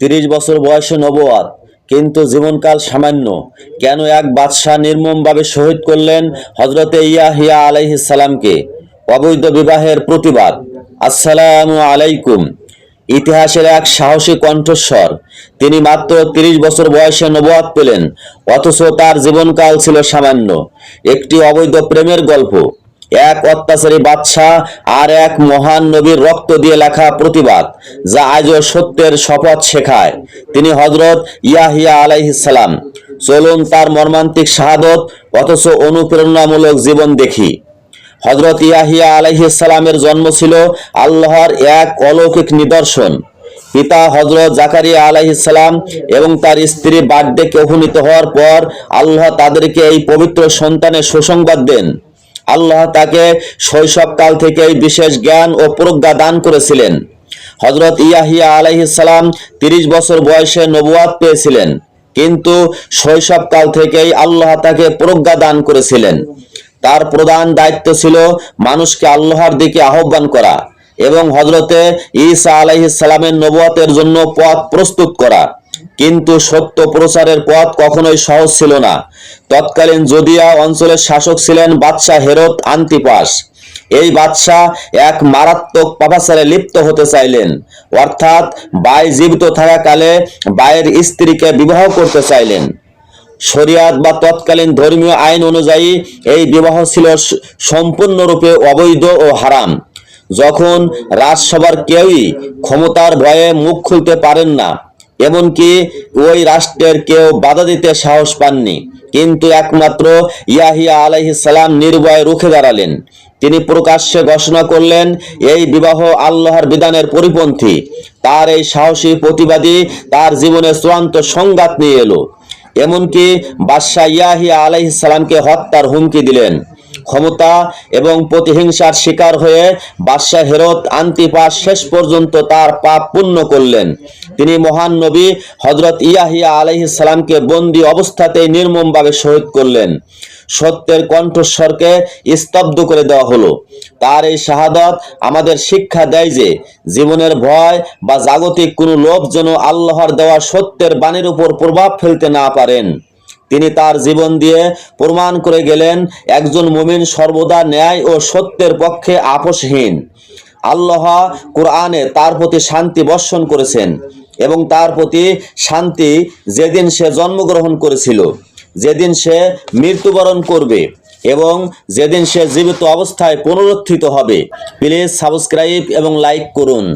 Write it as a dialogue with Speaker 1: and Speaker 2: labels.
Speaker 1: তিরিশ বছর বয়সে নবুয়াত কিন্তু জীবনকাল সামান্য। কেন এক বাদশাহ নির্মমভাবে শহীদ করলেন হজরতে ইয়াহিয়া আলাইহিসালামকে অবৈধ বিবাহের প্রতিবাদ। আসসালামু আলাইকুম। ইতিহাসের এক সাহসী কণ্ঠস্বর। তিনি মাত্র তিরিশ বছর বয়সে নবুয়াত পেলেন, অথচ তার জীবনকাল ছিল সামান্য। একটি অবৈধ প্রেমের গল্প। এক অত্যাচারী বাদশাহ আর এক মহান নবীর রক্ত দিয়ে লেখা প্রতিবাদ, যা আজও সত্যের শপথ শেখায়। তিনি হজরত ইয়াহিয়া আলাইহিসালাম চলুন তার মর্মান্তিক শাহাদত, অথচ অনুপ্রেরণামূলক জীবন দেখি। হজরত ইয়াহিয়া আলাইহিসালামের জন্ম ছিল আল্লাহর এক অলৌকিক নিদর্শন। পিতা হজরত জাকারিয়া আলাইহিসালাম এবং তার স্ত্রী বার্থডেকে উপনীত হওয়ার পর আল্লাহ তাদেরকে এই পবিত্র সন্তানের সুসংবাদ দেন। আল্লাহ তাকে শৈশবকাল থেকেই বিশেষ জ্ঞান ও প্রজ্ঞা দান করেছিলেন। হজরত ইয়াহিয়া আলাইহিসালাম তিরিশ বছর বয়সে নবুয়াত পেয়েছিলেন। কিন্তু শৈশবকাল থেকেই আল্লাহ তাকে প্রজ্ঞা দান করেছিলেন। তার প্রধান দায়িত্ব ছিল মানুষকে আল্লাহর দিকে আহ্বান করা এবং হজরতে ঈসা আলাইহিসালামের নবুয়াতের জন্য পথ প্রস্তুত করা। কিন্তু সত্য প্রচারের পথ কখনোই সহজ ছিল না। তৎকালীন জদিয়া অঞ্চলের শাসক ছিলেন বাদশাহ হেরত আন্তিপাস এই বাদশাহ এক মারাত্মক পাপাচারে লিপ্ত হতে চাইলেন। অর্থাৎ বাই জীবিত থাকাকালে বায়ের স্ত্রীকে বিবাহ করতে চাইলেন। শরিয়াত বা তৎকালীন ধর্মীয় আইন অনুযায়ী এই বিবাহ ছিল সম্পূর্ণরূপে অবৈধ ও হারাম। যখন রাজসভার কেউই ক্ষমতার ভয়ে মুখ খুলতে পারেন না এমনকি ওই রাষ্ট্রের কেউ বাধা দিতে সাহস পাননি। কিন্তু একমাত্র ইয়াহিয়া আলাইহিস সালাম নির্ভয়ে রুখে দাঁড়ালেন। তিনি প্রকাশ্যে ঘোষণা করলেন, এই বিবাহ আল্লাহর বিধানের পরিপন্থী। তার এই সাহসী প্রতিবাদী তার জীবনে চূড়ান্ত সংঘাত নিয়ে এলো। এমনকি বাদশাহ ইয়াহিয়া আলাইহিসসালামকে হত্যার হুমকি দিলেন। ক্ষমতা এবং প্রতিহিংসার শিকার হয়ে বাদশাহ হেরত আন্তিপাস শেষ পর্যন্ত তার পাপ পূর্ণ করলেন। তিনি মহান নবী হজরত ইয়াহিয়া আলাইহিসসালামকে বন্দি অবস্থাতেই নির্মমভাবে শহীদ করলেন। সত্যের কণ্ঠস্বরকে স্তব্ধ করে দেওয়া হলো। তার এই শাহাদত আমাদের শিক্ষা দেয় যে, জীবনের ভয় বা জাগতিক কোনো লোভ যেন আল্লাহর দেওয়া সত্যের বাণীর উপর প্রভাব ফেলতে না পারেন। তিনি তার জীবন দিয়ে প্রমাণ করে গেলেন, একজন মুমিন সর্বদা ন্যায় ও সত্যের পক্ষে আপোষহীন। আল্লাহ কোরআনে তার প্রতি শান্তি বর্ষণ করেছেন এবং তার প্রতি শান্তি যেদিন সে জন্মগ্রহণ করেছিল, যেদিন সে মৃত্যুবরণ করবে এবং যেদিন সে জীবিত অবস্থায় পুনরুত্থিত হবে। প্লিজ সাবস্ক্রাইব এবং লাইক করুন।